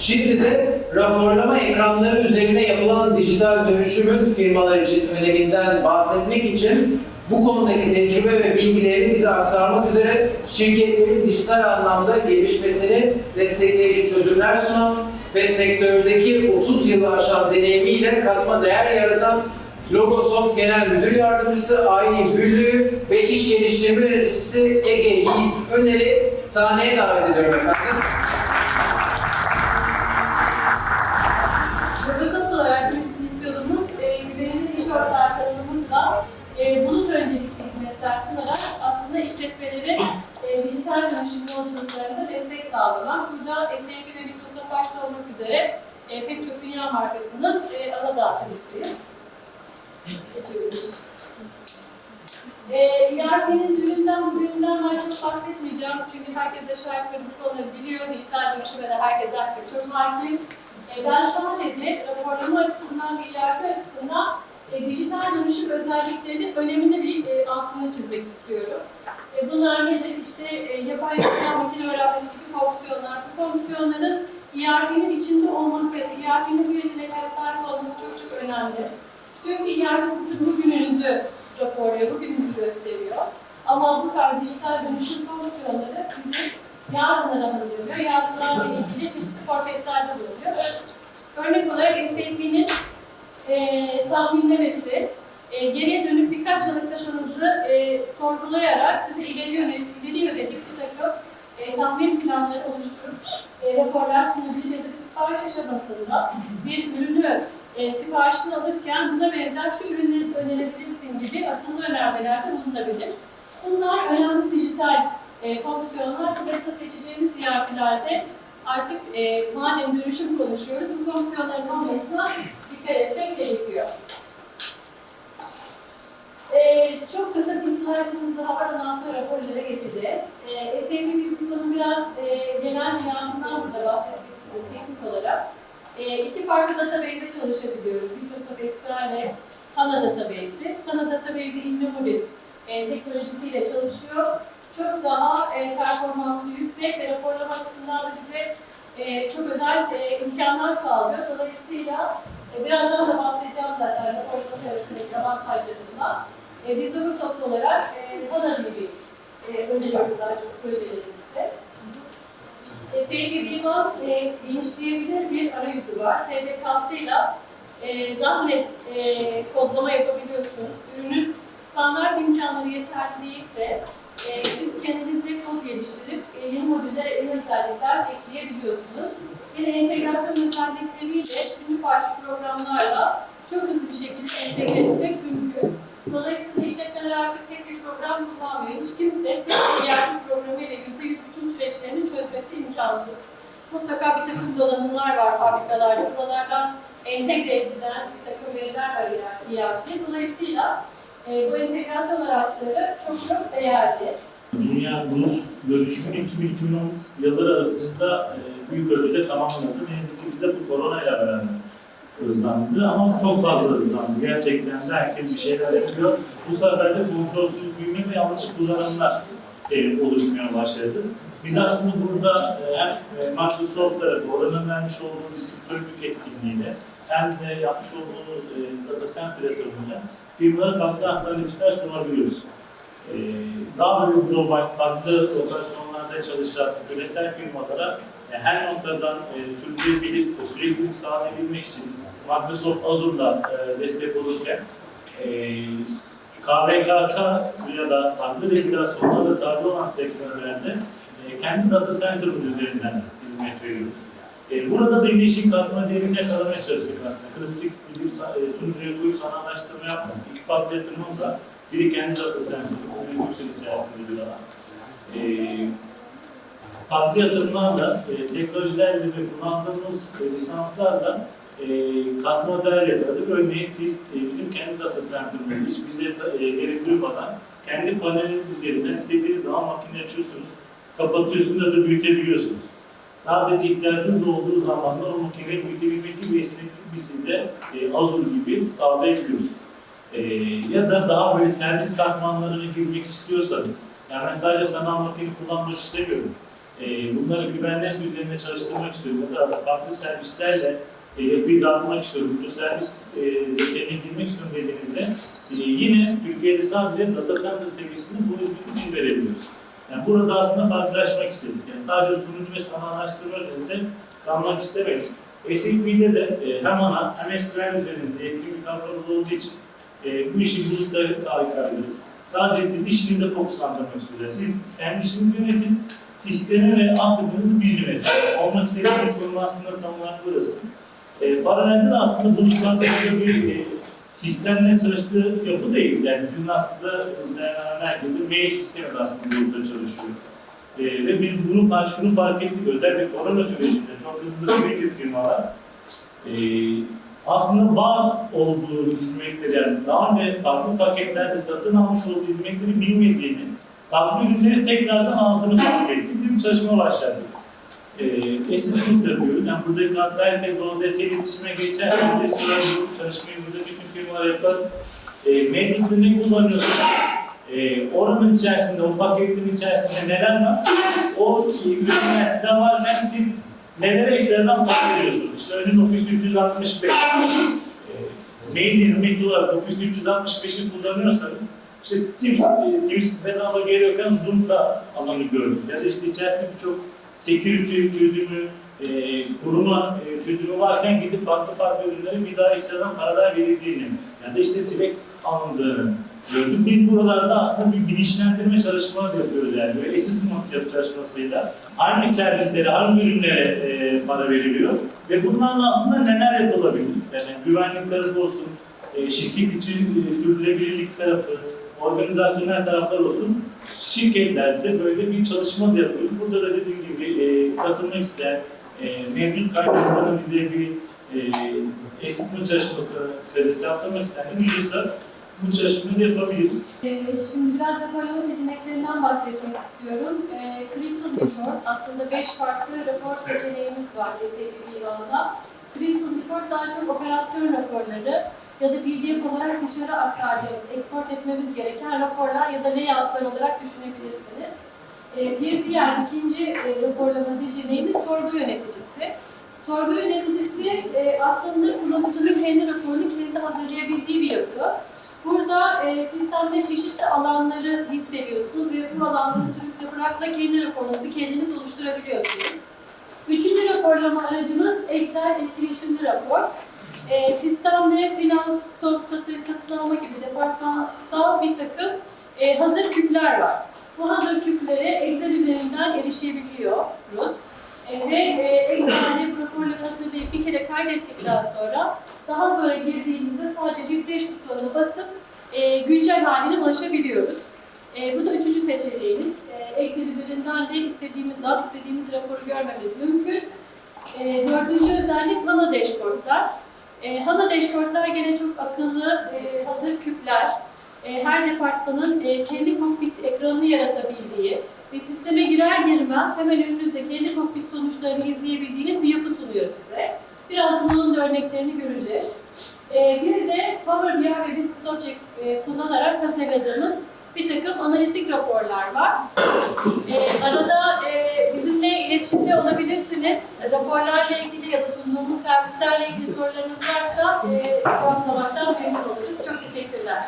Şimdi de raporlama ekranları üzerine yapılan dijital dönüşümün firmalar için öneminden bahsetmek için bu konudaki tecrübe ve bilgilerini bize aktarmak üzere şirketlerin dijital anlamda gelişmesini destekleyici çözümler sunan ve sektördeki 30 yılı aşan deneyimiyle katma değer yaratan Logosoft Genel Müdür Yardımcısı Aylin Güllü ve iş geliştirme yöneticisi Ege Yiğit Öner'i sahneye davet ediyorum efendim. Burada SAP ve Microsoft başta olmak üzere e, pek çok dünya markasının e, ana dağıtıcısıyız. Geçebiliriz. E, ERP'nin üründen, bu üründen ben çok bahsetmeyeceğim. Çünkü herkes aşağı yukarı bu konuları biliyor. Dijital dönüşüme de herkes artık çok hakim. E, Ben sadece raporlama açısından ve ileride açısından e, dijital dönüşüm özelliklerinin önemini bir e, altını çizmek istiyorum. E, bunlar nedir? İşte e, yapay zeka, makine öğrenmesi fonksiyonlar. Bu fonksiyonların ERP'nin içinde olması ya da ERP'nin bu yeteneklere sahip olması çok çok önemli. Çünkü ERP sizin bugününüzü raporluyor, bugününüzü gösteriyor. Ama bu tarz dijital dönüşüm fonksiyonları bizi yarınlara hazırlıyor. Yarınlarla ilgili çeşitli forecastlerde bulunuyor. Örnek olarak SAP'nin e, tahminlemesi, e, geriye dönüp birkaç yıllık datanızı e, sorgulayarak size ileri yönelik, ileri yönelik bir takım e, tahmin planları oluşturup e, raporlar sunabilir ya da sipariş aşamasında bir ürünü e, siparişini alırken buna benzer şu ürünleri önerebilirsin gibi akıllı önermelerde bulunabilir. Bunlar önemli dijital e, fonksiyonlar. Burada seçeceğiniz ERP'lerde artık e, madem dönüşüm konuşuyoruz, bu fonksiyonların olmasına dikkat etmek gerekiyor. E, çok kısa bir slaytımız daha var, ondan sonra raporlara geçeceğiz. E, Business'ın biraz e, genel dünyasından burada bahsetmek istiyorum teknik olarak. E, iki farklı database'de çalışabiliyoruz. Microsoft SQL ve HANA Database'i. HANA Database'i in-memory e, teknolojisiyle çalışıyor. Çok daha e, performansı yüksek ve raporlama açısından da bize e, çok özel e, imkanlar sağlıyor. Dolayısıyla e, birazdan da bahsedeceğim zaten raporlama arasındaki avantajlarından. E, biz Microsoft olarak e, HANA gibi e, öneriyoruz daha çok projelerimizde. E, SAP e, genişleyebilir bir arayüzü var. SDK'sıyla e, daha net e, kodlama yapabiliyorsunuz. Ürünün standart imkanları yeterli değilse e, siz kendinizde kod geliştirip e, yeni modüllere yeni özellikler ekleyebiliyorsunuz. Yine entegrasyon özellikleriyle üçüncü parti programlarla çok hızlı bir şekilde entegre etmek takım donanımlar var fabrikalarda. Buralardan entegre edilen bir takım veriler var ERP. Dolayısıyla e, bu entegrasyon araçları çok çok değerli. Dünya bulut dönüşümünü 2000-2010 yılları arasında e, büyük ölçüde tamamladı. Ne yazık ki bizde bu korona ile beraber hızlandı ama çok fazla hızlandı. Gerçekten de herkes bir şeyler yapıyor. Bu sefer de kontrolsüz büyüme ve yanlış kullanımlar e, oluşmaya başladı. Biz aslında burada e, hem e, Microsoft tarafı, oranın vermiş olduğu distribütörlük etkinliğiyle hem de yapmış olduğumuz e, data center yatırımıyla firmalara farklı alternatifler sunabiliyoruz. Daha böyle global, farklı operasyonlarda çalışan küresel firmalara her noktadan sürdürülebilir, süreklilik sağlayabilmek için Microsoft Azure'da destek olurken KVKK ya da farklı regülasyonlarla tabi olan sektörlerde e, kendi data center'ımız üzerinden hizmet veriyoruz. E, burada da ilişkin katma değerini yakalamaya çalıştık aslında. Klasik bir e, sunucuya koyup sanallaştırma yapmadık. İki farklı yatırımımla biri kendi data center'ı, Türksel içerisinde bir alan. E, farklı yatırımlarla, e, teknolojilerle ve kullandığımız e, lisanslarla e, katma değer yakaladık. Örneğin siz e, bizim kendi data center'ımız, bize e, gerek duymadan kendi paneliniz üzerinden istediğiniz zaman makine açıyorsunuz, kapatıyorsunuz ya da büyütebiliyorsunuz. Sadece ihtiyacınız olduğu zaman da o makineyi büyütebilmek gibi esneklik biz sizde e, Azure gibi sağlayabiliyoruz. E, ya da daha böyle servis katmanlarına girmek istiyorsanız, yani ben sadece sanal makine kullanmak istemiyorum. e, bunları Kubernetes üzerinde çalıştırmak istiyorum. Ya da farklı servislerle e, yapıyı dağıtmak istiyorum. Bu servis e, girmek istiyorum dediğinizde e, yine Türkiye'de sadece data center seviyesinde bu hizmeti biz verebiliyoruz. Yani burada aslında farklılaşmak istedik. Yani sadece sunucu ve sanallaştırma üzerinde kalmak istemedik. SAP'de de e, hem ana hem SQL üzerinde etkili bir kadromuz olduğu için e, bu işi bulutta harikayız. Sadece siz işinizde fokuslandırmak istiyoruz. Siz kendi işinizi yönetin, sistemi ve altyapınızı biz yönetin. Olmak istediğimiz konu aslında tam olarak burası. E, paralelde de aslında buluşlarda bir e, sistemle çalıştığı yapı değil. Yani sizin aslında değerlenen herkesin mail sistemi de aslında burada çalışıyor. E, ve biz bunu şunu fark ettik. Özellikle korona sürecinde çok hızlı büyük firmalar e, aslında var olduğu hizmetleri yani daha önce farklı paketlerde satın almış olduğu hizmetleri bilmediğini, farklı ürünleri tekrardan aldığını fark ettik. Bir çalışma başladık. E, assistant yapıyoruz. Yani buradaki hatta herkes dolayısıyla iletişime geçer. Önce sonra bu firmalar yaparız. E, Medic'de ne kullanıyorsunuz? E, oranın içerisinde, o paketlerin içerisinde neler var? O e, ürünler sizde varken siz nelere ekstradan veriyorsunuz? İşte örneğin Office 365. E, mail hizmeti olarak Office 365'i kullanıyorsanız işte Teams, e, Teams bedava geliyorken Zoom'da alanı gördük. Ya da işte içerisinde birçok security çözümü, e, koruma e, çözümü varken gidip farklı farklı ürünlere bir daha ekstradan paralar verildiğini ya da işte silek alındığını gördük. Biz buralarda aslında bir bilinçlendirme çalışmaları yapıyoruz yani böyle assessment çalışmasıyla hangi servislere, hangi ürünlere e, para veriliyor ve bunlarla aslında neler yapılabilir? Yani güvenlik tarafı olsun, e, şirket için e, sürdürülebilirlik tarafı, organizasyonel taraflar olsun şirketlerde böyle bir çalışma da yapıyoruz. Burada da dediğim gibi e, katılmak isteyen e, mevcut kaynaklarla bize bir e, esnetme çalışması kısacası yaptırmak isteyen bilirse bu çalışmayı da yapabiliriz. Ee, Şimdi biraz raporlama seçeneklerinden bahsetmek istiyorum. Ee, Crystal Report, aslında 5 farklı rapor seçeneğimiz var SAP Vivan'da. Crystal Report daha çok operasyon raporları ya da PDF olarak dışarı aktardığımız, export etmemiz gereken raporlar ya da layoutlar olarak düşünebilirsiniz. Ee, Bir diğer ikinci e, raporlama seçeneğimiz sorgu yöneticisi. Sorgu yöneticisi e, aslında kullanıcının kendi raporunu kendi hazırlayabildiği bir yapı. Burada e, sistemde çeşitli alanları listeliyorsunuz ve bu alanları sürükle bırakla kendi raporunuzu kendiniz oluşturabiliyorsunuz. Üçüncü raporlama aracımız Excel etkileşimli rapor. E, sistemde finans, stok, satış, satın alma gibi departmansal bir takım e, hazır küpler var. Bu hazır küplere Excel üzerinden erişebiliyoruz. E, ve e, Excel'de bu raporları hazırlayıp bir kere kaydettikten sonra daha sonra girdiğimizde sadece refresh butonuna basıp e, güncel haline ulaşabiliyoruz. E, bu da üçüncü seçeneğimiz. E, Excel üzerinden de istediğimiz zaman istediğimiz raporu görmemiz mümkün. E, dördüncü özellik HANA dashboardlar. E, HANA dashboardlar gene çok akıllı, e, hazır küpler. E, her departmanın e, kendi kokpit ekranını yaratabildiği ve sisteme girer girmez hemen önünüzde kendi kokpit sonuçlarını izleyebildiğiniz bir yapı sunuyor size. Birazdan bunun da örneklerini göreceğiz. Ee, bir de Power BI ve Business Objects e, kullanarak hazırladığımız bir takım analitik raporlar var. Ee, arada e, bizimle iletişimde olabilirsiniz. Raporlarla ilgili ya da sunduğumuz servislerle ilgili sorularınız varsa e, cevaplamaktan memnun oluruz. Çok teşekkürler.